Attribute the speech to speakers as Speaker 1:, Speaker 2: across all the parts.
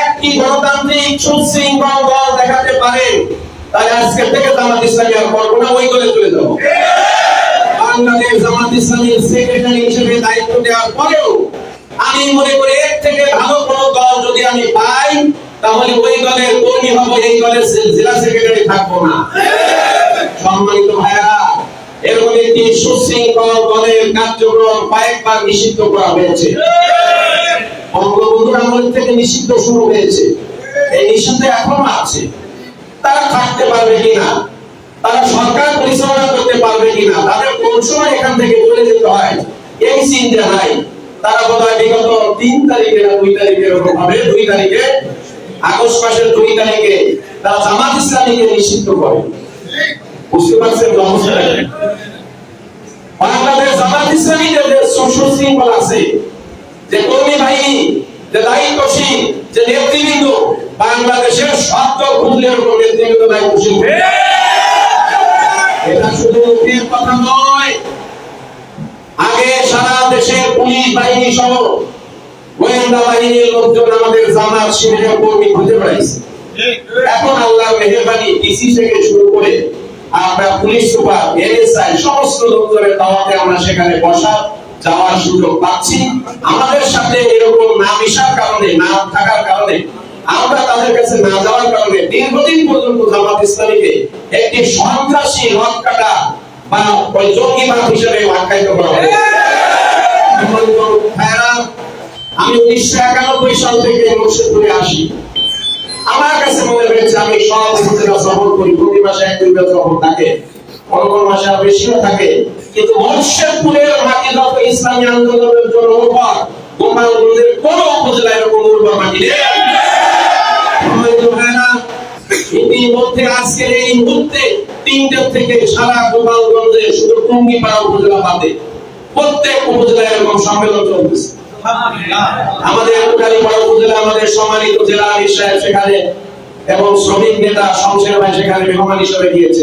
Speaker 1: একটি গণতান্ত্রিক সুশৃঙ্খল দল দেখাতে পারেন তাহলে আজকে থেকে জামাত ইসলামী আর করব না ওই দলে চলে যাব। বাংলাদেশ জামাত ইসলামীর সেক্রেটারি হিসেবে দায়িত্ব দেওয়ার পরেও আমি মনে করি এর থেকে ভালো কোনো দল যদি আমি পাই, তাহলে ওই দলের কর্মী হব, এই দলের জেলা সেক্রেটারি থাকব না। সম্মানিত এরকম একটি সুশৃঙ্খল দলের কার্যক্রম কয়েকবার নিষিদ্ধ করা হয়েছে। বঙ্গবন্ধুর আমল থেকে নিষিদ্ধ শুরু হয়েছে। এই নিষিদ্ধ এখনও আছে। তারা থাকতে পারবে কিনা? তারা সরকার পরিচালনা করতে পারবে কিনা? তাদের কোন সময় এখান থেকে চলে যেতে হয়? এই চিন্তা নাই। তারা বোধ বিগত তিন তারিখে না দুই তারিখে এরকম হবে। দুই তারিখে, আগস্ট মাসের দুই তারিখে তারা জামাত ইসলামীকে নিষিদ্ধ করে। বুঝতে পারছেন? বাংলাদেশ জামাত ইসলামীদের সুশৃঙ্খল আছে যে কর্মী বাহিনী যে দায়িত্বশীল যে নেতৃবৃন্দ, বাংলাদেশের শব্দ খুঁজলের উপর নেতৃবৃন্দ দায়িত্বশীল এটা শুধু মুখের কথা নয়। আগে সারা দেশের পুলিশ বাহিনী সহ গোয়েন্দা বাহিনীর লোকজন আমাদের কর্মী খুঁজে এখন আল্লাহর মেহেরবানি ডিসি থেকে শুরু করে আমরা পুলিশ সুপার, এনএসআই, সমস্ত দাওয়াতে আমরা সেখানে বসা। যাওয়ার সুযোগ পাচ্ছি। আমাদের সাথে এরকম না মিশার কারণে, না থাকার কারণে, আমরা তাদের কাছে না যাওয়ার কারণে দীর্ঘদিন পর্যন্ত জামাত ইসলামীকে একটি সন্ত্রাসী কাটা বা ওই জঙ্গিবাদ হিসেবে আখ্যায়িত করা হয় আমি উনিশশো একানব্বই সাল থেকে মুর্শিদপুরে আসি। আমার কাছে মনে হয়েছে আমি সব উপজেলা সফর করি, প্রতি মাসে এক দুইটা সফর থাকে। কোন কোন মাসে বেশিও থাকে। কিন্তু মুর্শিদপুরের মাটি ইসলামী আন্দোলনের জন্য গোপালগঞ্জের কোন উপজেলায় উর্বর মাটি ইতিমধ্যে আজকের এই মুহূর্তে তিনটে থেকে সারা গোপালগঞ্জে শুধু টুঙ্গিপাড়া উপজেলা বাদে প্রত্যেক উপজেলায় এরকম সম্মেলন চলতেছে। আমাদের উপজেলা, আমাদের সম্মানিত জেলা সেখানে এবং শ্রমিক নেতা শমশের ভাই সেখানে মেহমান হিসেবে গিয়েছে।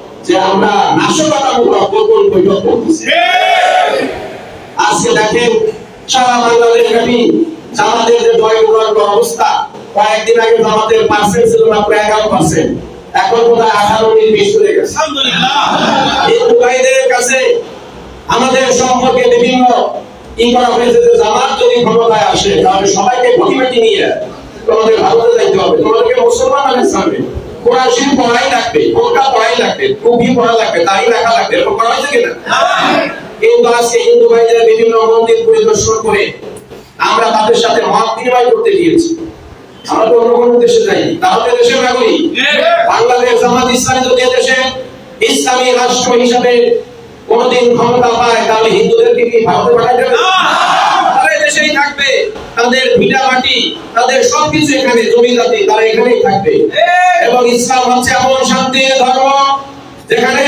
Speaker 1: যে আমরা নাশকতামূলক গোপন বৈঠক করতেছি। আজকে দেখেন সারা বাংলাদেশ ব্যাপী জামাতের যে অবস্থা কয়েকদিন আগে জামাতের পার্সেন্ট ছিল না প্রায় এগারো পার্সেন্ট এখন আঠারো বিশ চলে গেছে। ভাইদের কাছে আমাদের সম্পর্কে বিভিন্ন ই করা হয়েছে যে জামাত যদি ক্ষমতায় আসে তাহলে সবাইকে নিয়ে তোমাদের ভারতে যাইতে হবে। তোমাদেরকে মুসলমান সামনে কোরআন পড়াই লাগবে কোরকা পড়াই লাগবে পড়া লাগবে রাখা লাগবে, এরকম করা হয়েছে কিনা? হিন্দু বিভিন্ন মন্দির পরিদর্শন করে আমরা তাদের সাথে মত বিনিময় করতে গিয়েছি। আমরা তো অন্য কোনো দেশে তাহলে নাগরিক। বাংলাদেশ, জামাত ইসলামী যদি দেশে ইসলামী রাষ্ট্র হিসাবে কোনদিন ক্ষমতা পায়, তাহলে হিন্দুদেরকে কি ভারতে পাঠাই দেবে থাকবে তাদের ভিটা মাটি তাদের সবকিছু এখানে জমি জাতি তারা এখানেই থাকবে। এবং ইসলাম হচ্ছে এমন শান্তির ধর্ম যেখানে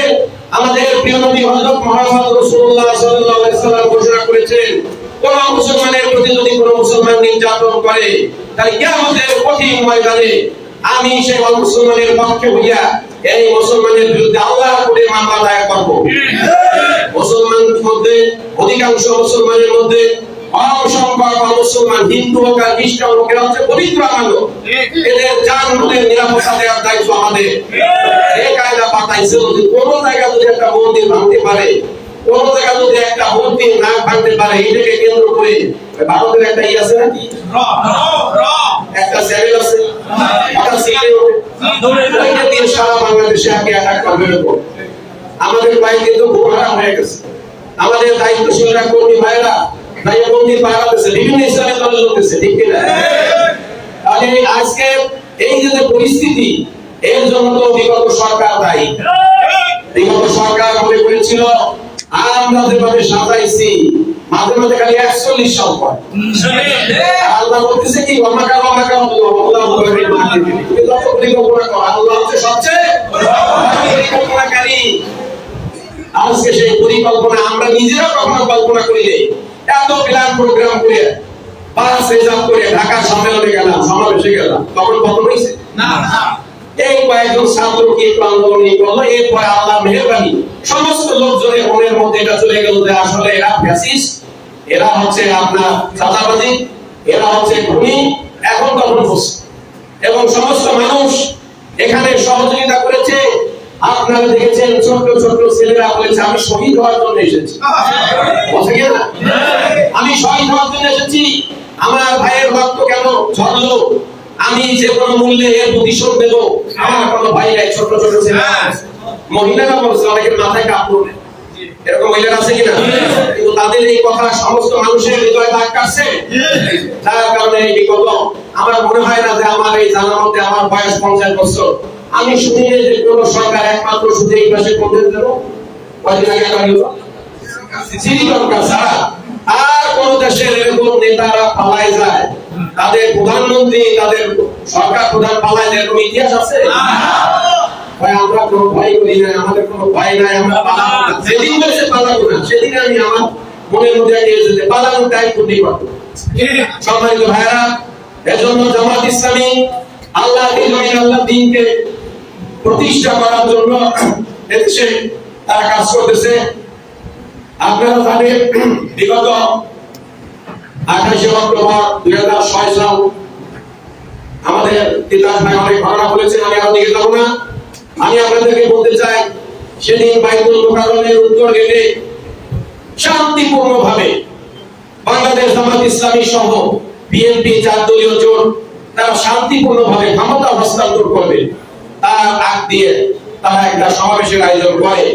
Speaker 1: আমাদের প্রিয় নবী হযরত মুহাম্মদ রাসূলুল্লাহ সাল্লাল্লাহু আলাইহি সাল্লাম ঘোষণা করেছেন কোন মুসলমানের প্রতি যদি কোন মুসলমান নির্যাতন করে তাহলে কিয়ামতের কঠিন ময়দানে আমি সেই মুসলমানের পক্ষে হইয়া এই মুসলমানের বিরুদ্ধে আল্লাহ করে মামলা দায়ের করব। মুসলমানের মধ্যে অধিকাংশ মুসলমানের মধ্যে অসংখ্যক মুসলমান হিন্দু হোক আর খ্রিস্টান হোক এরা হচ্ছে পবিত্র আমাদের এদের মালের নিরাপত্তা দেওয়ার দায়িত্ব আমাদের। এই কায়দা পাতাইছে কোন জায়গা যদি একটা মন্দির ভাঙতে পারে কোন জায়গা যদি একটা মন্দির না ভাঙতে পারে এটাকে কেন্দ্র করে ভারতের একটা ই আছে নাকি? একটা আছে? একটা ওইটা দিয়ে সারা বাংলাদেশে আগে অ্যাটাক করবে। আমাদের কিন্তু গোহারা হয়ে গেছে। আমাদের দায়িত্বশীলরা কর্মী ভাইরা মন্দির পাহারাতেছে বিভিন্ন ইসলামী দল চলতেছে ঠিক কিনা তাহলে আজকে এই যে পরিস্থিতি এর জন্য তো বিগত সরকার দায়ী বিগত সরকার মনে করেছিল আমরা যেভাবে সাজাইছি মাঝে মাঝে খালি একচল্লিশ সাল পর আল্লাহ বলতেছে কি অমাকা অমাকা আজকে সেই পরিকল্পনা আমরা নিজেরা কখনো কল্পনা করিলে এত প্ল্যান প্রোগ্রাম করে করে ঢাকা সম্মেলনে গেলাম সমাবেশে গেলাম। তখন কত হয়েছে?
Speaker 2: না না।
Speaker 1: এই কয়েকজন আন্দোলন করল এরপরে আল্লাহ মেহরবানি। সমস্ত লোকজনের মনের মধ্যে এটা চলে গেল যে আসলে এরা ফ্যাসিস্ট এরা হচ্ছে আপনার চাঁদাবাজি এরা হচ্ছে খুনি এখন তখন এবং সমস্ত মানুষ এখানে সহযোগিতা করেছে আপনারা দেখেছেন ছেলেরা বলেছে, আমি শহীদ হওয়ার জন্য এসেছি? আমি শহীদ হওয়ার জন্য এসেছি। আমার ভাইয়ের রক্ত কেন ঝরলো? আমি যে কোনো মূল্যে এর প্রতিশোধ আমার কোনো ভাই নাই ছোট ছোট ছেলে মহিলারা বলছে অনেকের মাথায় কাপড় এরকম মহিলারা আছে কিনা? কিন্তু তাদের এই কথা সমস্ত মানুষের হৃদয়ে দাগ কাটছে। কারণে এই আমার মনে হয় না যে আমার এই জানার মধ্যে আমার বয়স পঞ্চাশ বছর। আমি শুনি যে কোন সরকার একমাত্র শুধু এই পাশে করতে দেবো। কয়দিন আগে? শ্রীলঙ্কা ছাড়া আর কোন দেশের এরকম নেতারা পালায় যায়। তাদের প্রধানমন্ত্রী তাদের সরকার প্রধান পালায় যায় এরকম ইতিহাস আছে? ভাই আমরা কোনো ভয় করি না আমাদের কোনো ভয় নাই আমরা পালাবো না। যেদিন বলেছে পালাবো না সেদিন আমি আমার মনের মধ্যে একটা এসেছে যে পালানোর টাইম করতেই পারব সম্মানিত ভাইরা এজন্য জামাত ইসলামী আল্লাহ আল্লাহ দিনকে প্রতিষ্ঠা করার জন্য এদেশে তারা কাজ করতেছে। আপনারা জানেন, বিগত আঠাশে অক্টোবর দুই হাজার ছয় সাল আমাদের তিতাস ভাই অনেক ঘটনা বলেছেন, আমি না। আমি আপনাদেরকে বলতে চাই, সেদিন উত্তর গেটে শান্তিপূর্ণ ভাবে বাংলাদেশ জামাত ইসলামী সহ বিএনপি চার দলীয় জোট তারা শান্তিপূর্ণ ভাবে ক্ষমতা হস্তান্তর করবে। তার আগ দিয়ে তারা একটা সমাবেশের আয়োজন করে।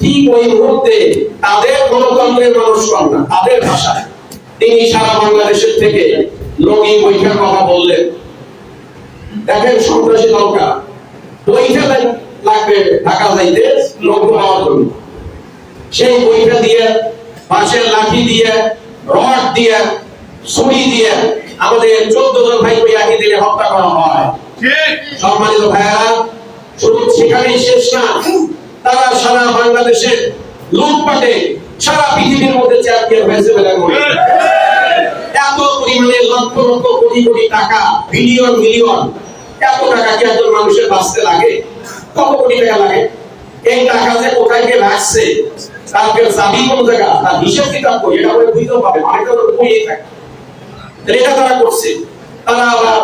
Speaker 1: ঠিক ওই মুহূর্তে তাদের গণতন্ত্রের মানুষ না তাদের ভাষায় তিনি সারা বাংলাদেশের থেকে লগি বৈঠার কথা বললেন দেখেন সন্ত্রাসী দরকার বইটা লাগবে ঢাকা যাইতে লোক পাওয়ার জন্য। সেই বইটা দিয়ে পাশের লাঠি দিয়ে রড দিয়ে ছুরি দিয়ে আমাদের চোদ্দ জন ভাই একই দিনে হত্যা করা হয়।
Speaker 2: ঠিক।
Speaker 1: সম্মানিত ভাইয়েরা শুধু সেখানেই শেষ না, তারা সারা বাংলাদেশের লুটপাটে, সারা পৃথিবীর মধ্যে চ্যাম্পিয়ন হয়েছে বলে এত পরিমাণে লক্ষ লক্ষ কোটি কোটি টাকা বিলিয়ন মিলিয়ন এত টাকা কি একজন মানুষের বাঁচতে লাগে? কত কোটি টাকা লাগে? এই টাকা যে কোথায় গিয়ে রাখছে তারপরে চাবি কোন জায়গা, তার হিসেব কিতাব করি এটা করে বুঝতেও পাবে অনেকটা বইয়েই থাকে। এটা তারা করছে। তারা আবার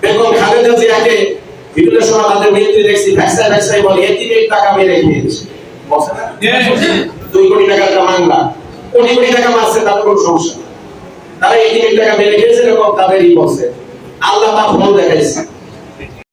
Speaker 1: বেগম খালেদা জিয়াকে বিভিন্ন সময় তাদের মৃত্যু দেখছি ভ্যাকসাই ভ্যাকসাই বলে এতিমের টাকা মেরে খেয়েছে। বলছে না? দুই কোটি টাকার মামলা কোটি কোটি টাকা মারছে তাদের কোনো সমস্যা। তারা এতিমের টাকা মেরে খেয়েছে এরকম তাদেরই বলছে। আল্লাহ তা ফল দেখাইছে।